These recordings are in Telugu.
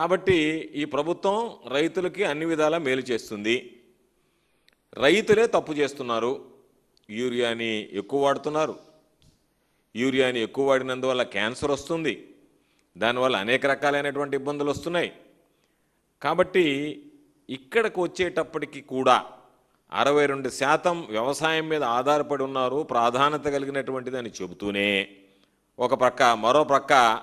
కాబట్టి ఈ ప్రభుత్వం రైతులకి అన్ని విధాలా మేలు చేస్తుంది. రైతులే తప్పు చేస్తున్నారు. యూరియాని ఎక్కువ వాడుతున్నారు. యూరియాని ఎక్కువ వాడినందువల్ల క్యాన్సర్ వస్తుంది. దానివల్ల అనేక రకాలైనటువంటి ఇబ్బందులు వస్తున్నాయి. కాబట్టి ఇక్కడికి వచ్చేటప్పటికి కూడా అరవై రెండు శాతం వ్యవసాయం మీద ఆధారపడి ఉన్నారు. ప్రాధాన్యత కలిగినటువంటిది అని చెబుతూనే ఒక ప్రక్క మరో ప్రక్క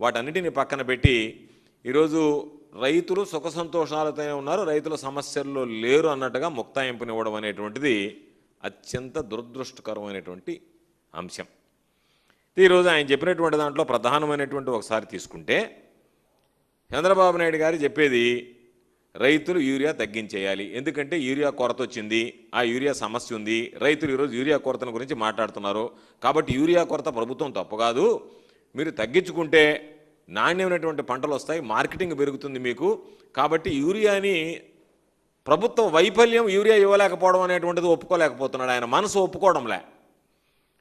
వాటన్నిటిని పక్కన పెట్టి ఈరోజు రైతులు సుఖ సంతోషాలతోనే ఉన్నారు రైతుల సమస్యల్లో లేరు అన్నట్టుగా ముక్తాయింపునివ్వడం అనేటువంటిది అత్యంత దురదృష్టకరమైనటువంటి అంశం. ఈరోజు ఆయన చెప్పినటువంటి దాంట్లో ప్రధానమైనటువంటి ఒకసారి తీసుకుంటే చంద్రబాబు నాయుడు గారు చెప్పేది రైతులు యూరియా తగ్గించేయాలి. ఎందుకంటే యూరియా కొరత వచ్చింది ఆ యూరియా సమస్య ఉంది రైతులు ఈరోజు యూరియా కొరతను గురించి మాట్లాడుతున్నారు. కాబట్టి యూరియా కొరత ప్రభుత్వం తప్పు కాదు. మీరు తగ్గించుకుంటే నాణ్యమైనటువంటి పంటలు వస్తాయి మార్కెటింగ్ పెరుగుతుంది మీకు. కాబట్టి యూరియాని ప్రభుత్వం వైఫల్యం యూరియా ఇవ్వలేకపోవడం అనేటువంటిది ఒప్పుకోలేకపోతున్నాడు. ఆయన మనసు ఒప్పుకోవడంలే.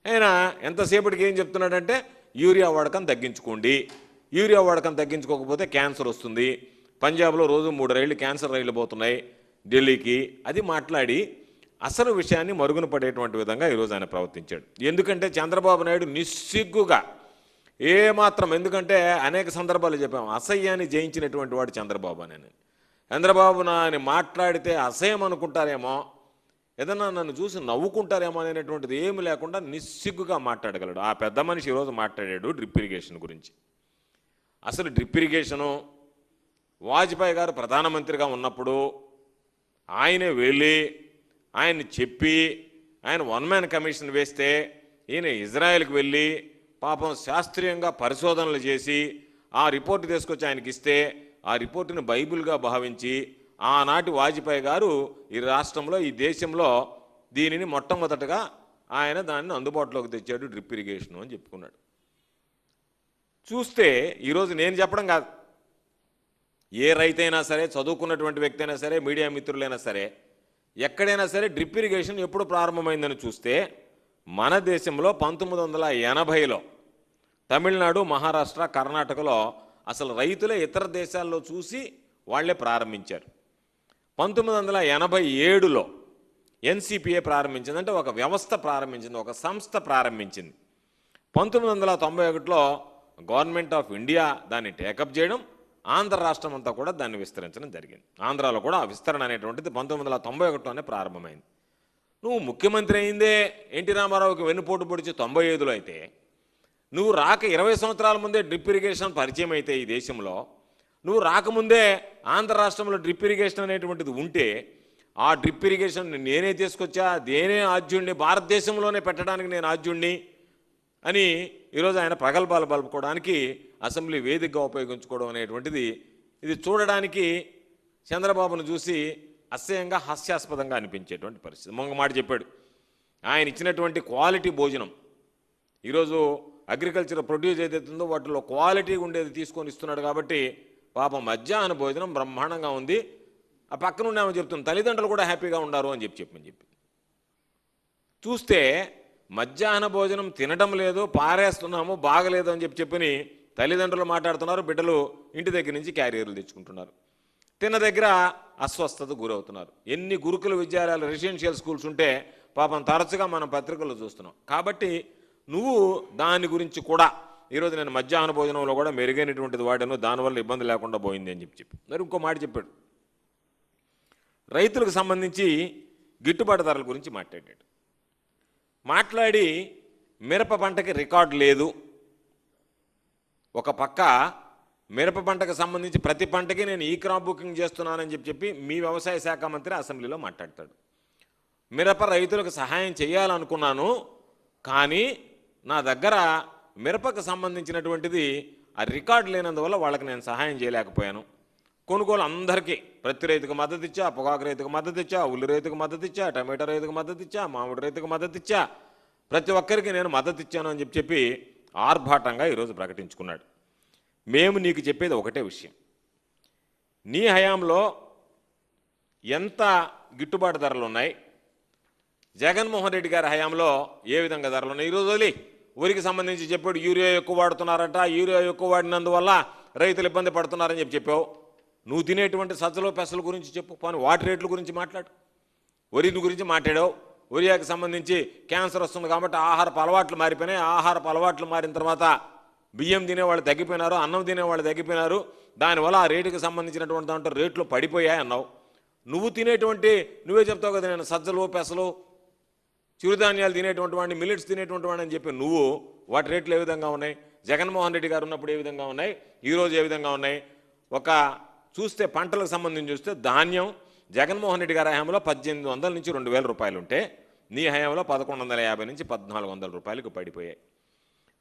ఆయన ఎంతసేపటికి ఏం చెప్తున్నాడంటే యూరియా వాడకం తగ్గించుకోండి. యూరియా వాడకం తగ్గించుకోకపోతే క్యాన్సర్ వస్తుంది. పంజాబ్లో రోజు మూడు రైళ్ళు క్యాన్సర్ రైళ్ళు పోతున్నాయి ఢిల్లీకి. అది మాట్లాడి అసలు విషయాన్ని మరుగున పడేటువంటి విధంగా ఈరోజు ఆయన ప్రవర్తించాడు. ఎందుకంటే చంద్రబాబు నాయుడు నిస్సిగ్గుగా ఏమాత్రం. ఎందుకంటే అనేక సందర్భాలు చెప్పాము. అసహ్యాన్ని జయించినటువంటి వాడు చంద్రబాబు అని చంద్రబాబు నాని మాట్లాడితే అసహ్యం అనుకుంటారేమో ఏదన్నా నన్ను చూసి నవ్వుకుంటారేమో అనేటువంటిది ఏమి లేకుండా నిస్సిగ్గుగా మాట్లాడగలడు. ఆ పెద్ద మనిషి ఈరోజు మాట్లాడాడు డ్రిప్ ఇరిగేషన్ గురించి. అసలు డ్రిప్ ఇరిగేషను వాజ్పేయి గారు ప్రధానమంత్రిగా ఉన్నప్పుడు ఆయనే వెళ్ళి ఆయన్ని చెప్పి ఆయన వన్ మ్యాన్ కమిషన్ వేస్తే ఈయన ఇజ్రాయెల్కి వెళ్ళి పాపం శాస్త్రీయంగా పరిశోధనలు చేసి ఆ రిపోర్ట్ తీసుకొచ్చి ఆయనకి ఇస్తే ఆ రిపోర్టును బైబిల్గా భావించి ఆనాటి వాజ్పేయి గారు ఈ రాష్ట్రంలో ఈ దేశంలో దీనిని మొట్టమొదటగా ఆయన దాన్ని అందుబాటులోకి తెచ్చాడు డ్రిప్ ఇరిగేషన్ అని చెప్పుకున్నాడు. చూస్తే ఈరోజు నేను చెప్పడం కాదు. ఏ రైతైనా సరే చదువుకున్నటువంటి వ్యక్తి అయినా సరే మీడియా మిత్రులైనా సరే ఎక్కడైనా సరే డ్రిప్ ఇరిగేషన్ ఎప్పుడు ప్రారంభమైందని చూస్తే మన దేశంలో పంతొమ్మిది వందల ఎనభైలో తమిళనాడు మహారాష్ట్ర కర్ణాటకలో అసలు రైతులే ఇతర దేశాల్లో చూసి వాళ్ళే ప్రారంభించారు. పంతొమ్మిది వందల ఎనభై ఏడులో ఎన్సిపిఏ ప్రారంభించింది అంటే ఒక వ్యవస్థ ప్రారంభించింది ఒక సంస్థ ప్రారంభించింది. పంతొమ్మిది వందల తొంభై ఒకటిలో గవర్నమెంట్ ఆఫ్ ఇండియా దాన్ని టేకప్ చేయడం ఆంధ్ర రాష్ట్రం అంతా కూడా దాన్ని విస్తరించడం జరిగింది. ఆంధ్రాలో కూడా ఆ విస్తరణ అనేటువంటిది పంతొమ్మిది వందల తొంభై ఒకటిలోనే ప్రారంభమైంది. నువ్వు ముఖ్యమంత్రి అయిందే ఎన్టీ రామారావుకి వెన్నుపోటు పొడిచి తొంభై ఐదులో అయితే నువ్వు రాక ఇరవై సంవత్సరాల ముందే డ్రిప్ ఇరిగేషన్ పరిచయం అయితే ఈ దేశంలో నువ్వు రాకముందే ఆంధ్ర రాష్ట్రంలో డ్రిప్ ఇరిగేషన్ అనేటువంటిది ఉంటే ఆ డ్రిప్ ఇరిగేషన్ నేనే తీసుకొచ్చా దేనే ఆద్యుణ్ణి భారతదేశంలోనే పెట్టడానికి నేను ఆద్యుణ్ణి అని ఈరోజు ఆయన ప్రగల్భాలు పలుపుకోవడానికి అసెంబ్లీ వేదికగా ఉపయోగించుకోవడం అనేటువంటిది ఇది చూడడానికి చంద్రబాబును చూసి అసహ్యంగా హాస్యాస్పదంగా అనిపించేటువంటి పరిస్థితి. మొంగమాట చెప్పాడు ఆయన ఇచ్చినటువంటి క్వాలిటీ భోజనం ఈరోజు అగ్రికల్చర్ ప్రొడ్యూస్ ఏదైతుందో వాటిలో క్వాలిటీ ఉండేది తీసుకొని ఇస్తున్నాడు కాబట్టి పాపం మధ్యాహ్న భోజనం బ్రహ్మాండంగా ఉంది. ఆ పక్కన ఉండే ఆమె చెప్తుంది తల్లిదండ్రులు కూడా హ్యాపీగా ఉండారు అని చెప్పి చెప్పని చెప్పి. చూస్తే మధ్యాహ్న భోజనం తినడం లేదు పారేస్తున్నాము బాగలేదు అని చెప్పి చెప్పని తల్లిదండ్రులు మాట్లాడుతున్నారు బిడ్డలు ఇంటి దగ్గర నుంచి క్యారియర్లు తెచ్చుకుంటున్నారు. తిన్న దగ్గర అస్వస్థత గురవుతున్నారు. ఎన్ని గురుకుల విద్యాలయాలు రెసిడెన్షియల్ స్కూల్స్ ఉంటే పాపం తరచుగా మనం పత్రికల్లో చూస్తున్నాం. కాబట్టి నువ్వు దాని గురించి కూడా ఈరోజు నేను మధ్యాహ్న భోజనంలో కూడా మెరుగైనటువంటిది వాడాను దానివల్ల ఇబ్బంది లేకుండా పోయింది అని చెప్పి చెప్పి. మరి ఇంకో మాట చెప్పాడు. రైతులకు సంబంధించి గిట్టుబాటు ధరల గురించి మాట్లాడాడు. మాట్లాడి మిరప పంటకి రికార్డు లేదు. ఒక పక్క మిరప పంటకు సంబంధించి ప్రతి పంటకి నేను ఈ క్రాప్ బుకింగ్ చేస్తున్నానని చెప్పి చెప్పి మీ వ్యవసాయ శాఖ మంత్రి అసెంబ్లీలో మాట్లాడతాడు. మిరప రైతులకు సహాయం చేయాలనుకున్నాను కానీ నా దగ్గర మిరపకు సంబంధించినటువంటిది ఆ రికార్డు లేనందువల్ల వాళ్ళకి నేను సహాయం చేయలేకపోయాను. కొనుగోలు అందరికీ ప్రతి రైతుకు మద్దతు ఇచ్చా పొగాకు రైతుకు మద్దతు ఇచ్చా ఉల్లి రైతుకు మద్దతు ఇచ్చా టమాటో రైతుకు మద్దతు ఇచ్చా మామిడి రైతుకు మద్దతు ఇచ్చా ప్రతి ఒక్కరికి నేను మద్దతు ఇచ్చాను అని చెప్పి చెప్పి ఆర్భాటంగా ఈరోజు ప్రకటించుకున్నాడు. మేము నీకు చెప్పేది ఒకటే విషయం. నీ హయాంలో ఎంత గిట్టుబాటు ధరలు ఉన్నాయి? జగన్మోహన్ రెడ్డి గారి హయాంలో ఏ విధంగా ధరలు ఉన్నాయి? ఈరోజు వదిలి ఊరికి సంబంధించి చెప్పాడు యూరియా ఎక్కువ వాడుతున్నారట యూరియా ఎక్కువ వాడినందువల్ల రైతులు ఇబ్బంది పడుతున్నారని చెప్పి చెప్పావు. నువ్వు తినేటువంటి సజ్జలో పెసల గురించి చెప్పు పోనీ వాటి రేట్ల గురించి మాట్లాడు. వరి గురించి మాట్లాడావు. ఒరియాకి సంబంధించి క్యాన్సర్ వస్తుంది కాబట్టి ఆహారపు అలవాట్లు మారిపోయినాయి. ఆహారపు అలవాట్లు మారిన తర్వాత బియ్యం తినేవాళ్ళు తగ్గిపోయినారు అన్నం తినేవాళ్ళు తగ్గిపోయినారు. దానివల్ల ఆ రేటుకి సంబంధించినటువంటి దాంట్లో రేట్లు పడిపోయాయి అన్నావు. నువ్వు తినేటువంటి నువ్వే చెప్తావు కదా నేను సజ్జలు పెసలు చిరుధాన్యాలు తినేటువంటి వాడిని మిల్లెట్స్ తినేటువంటి వాడిని అని చెప్పి నువ్వు వాటి రేట్లు ఏ విధంగా ఉన్నాయి? జగన్మోహన్ రెడ్డి గారు ఉన్నప్పుడు ఏ విధంగా ఉన్నాయి? ఈరోజు ఏ విధంగా ఉన్నాయి? ఒక చూస్తే పంటలకు సంబంధించి చూస్తే ధాన్యం జగన్మోహన్ రెడ్డి గారి హయాంలో పద్దెనిమిది వందల నుంచి రెండు వేల రూపాయలు ఉంటే నీ హయాంలో పదకొండు వందల యాభై నుంచి పద్నాలుగు వందల రూపాయలకు పడిపోయాయి.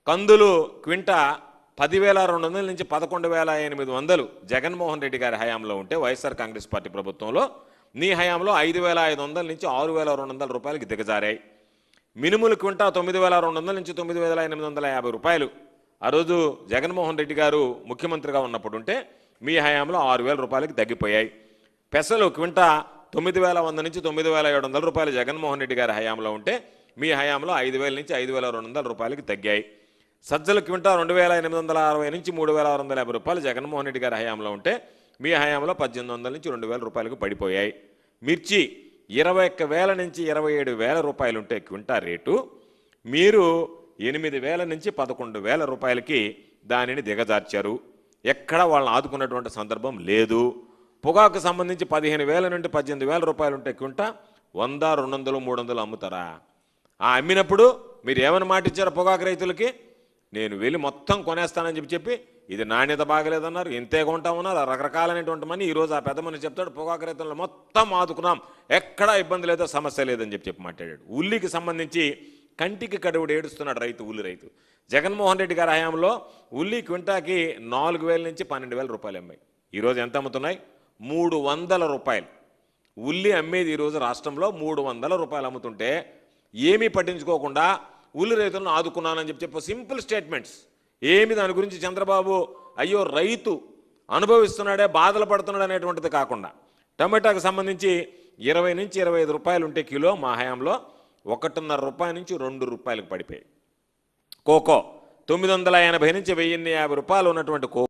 కందులు క్వింట పదివేల రెండు వందల నుంచి పదకొండు వేల ఎనిమిది వందలు. జగన్మోహన్ రెడ్డి గారి హయాంలో ఉంటే వైఎస్ఆర్ కాంగ్రెస్ పార్టీ ప్రభుత్వంలో నీ హయాంలో ఐదు వేల ఐదు వందల నుంచి ఆరు వేల రెండు వందల రూపాయలకి దిగజారాయి. మినుములు క్వింట తొమ్మిది వేల రెండు వందల నుంచి తొమ్మిది వేల ఎనిమిది వందల యాభై రూపాయలు. ఆ రోజు జగన్మోహన్ రెడ్డి గారు ముఖ్యమంత్రిగా ఉన్నప్పుడు ఉంటే మీ హయాంలో ఆరు వేల రూపాయలకి తగ్గిపోయాయి. పెసలు క్వింట తొమ్మిది వేల వంద నుంచి తొమ్మిది వేల ఏడు వందల రూపాయలు జగన్మోహన్ రెడ్డి గారి హయాంలో ఉంటే మీ హయాంలో ఐదు వేల నుంచి ఐదు వేల రెండు వందల రూపాయలకి తగ్గాయి. సజ్జల క్వింటా రెండు వేల ఎనిమిది వందల అరవై నుంచి మూడు వేల ఆరు వందల యాభై రూపాయలు. జగన్మోహన్ రెడ్డి గారి హయాంలో ఉంటే మీ హయాంలో పద్దెనిమిది వందల నుంచి రెండు వేల రూపాయలకు పడిపోయాయి. మిర్చి ఇరవై ఒక్క వేల నుంచి ఇరవై ఏడు వేల రూపాయలు ఉంటే క్వింటా రేటు. మీరు ఎనిమిది వేల నుంచి పదకొండు వేల రూపాయలకి దానిని దిగజార్చారు. ఎక్కడ వాళ్ళని ఆదుకున్నటువంటి సందర్భం లేదు. పొగాకు సంబంధించి పదిహేను వేల నుండి పద్దెనిమిది వేల రూపాయలు ఉంటే క్వింట వంద రెండు వందలు మూడు వందలు అమ్ముతారా? ఆ అమ్మినప్పుడు మీరు ఏమని మాట ఇచ్చారు పొగాకు రైతులకి? నేను వెళ్ళి మొత్తం కొనేస్తానని చెప్పి చెప్పి ఇది నాణ్యత బాగలేదన్నారు ఇంతే కొంటామన్నారు రకరకాలైనటువంటి మనీ ఈరోజు ఆ పెద్ద మనిషి చెప్తాడు పొగాకు రైతులను మొత్తం ఆదుకున్నాం ఎక్కడా ఇబ్బంది లేదో సమస్య లేదని చెప్పి చెప్పి మాట్లాడాడు. ఉల్లికి సంబంధించి కంటికి కడువుడు ఏడుస్తున్నాడు రైతు ఉల్లి రైతు. జగన్మోహన్ రెడ్డి గారి హయాంలో ఉల్లి క్వింటాకి నాలుగు వేల నుంచి పన్నెండు వేల రూపాయలు అమ్మాయి. ఈరోజు ఎంత అమ్ముతున్నాయి? మూడు వందల రూపాయలు. ఉల్లి అమ్మేది ఈరోజు రాష్ట్రంలో మూడు వందల రూపాయలు అమ్ముతుంటే ఏమీ పట్టించుకోకుండా ఉల్లి రైతులను ఆదుకున్నానని చెప్పి చెప్పి సింపుల్ స్టేట్మెంట్స్. ఏమి దాని గురించి చంద్రబాబు అయ్యో రైతు అనుభవిస్తున్నాడే బాధలు పడుతున్నాడు అనేటువంటిది కాకుండా టమాటాకు సంబంధించి ఇరవై నుంచి ఇరవై ఐదు రూపాయలు ఉంటే కిలో మా హయాంలో ఒకటిన్నర రూపాయల నుంచి రెండు రూపాయలకు పడిపోయాయి. కోకో తొమ్మిది వందల ఎనభై నుంచి వెయ్యిన్ని యాభై రూపాయలు ఉన్నటువంటి కోకో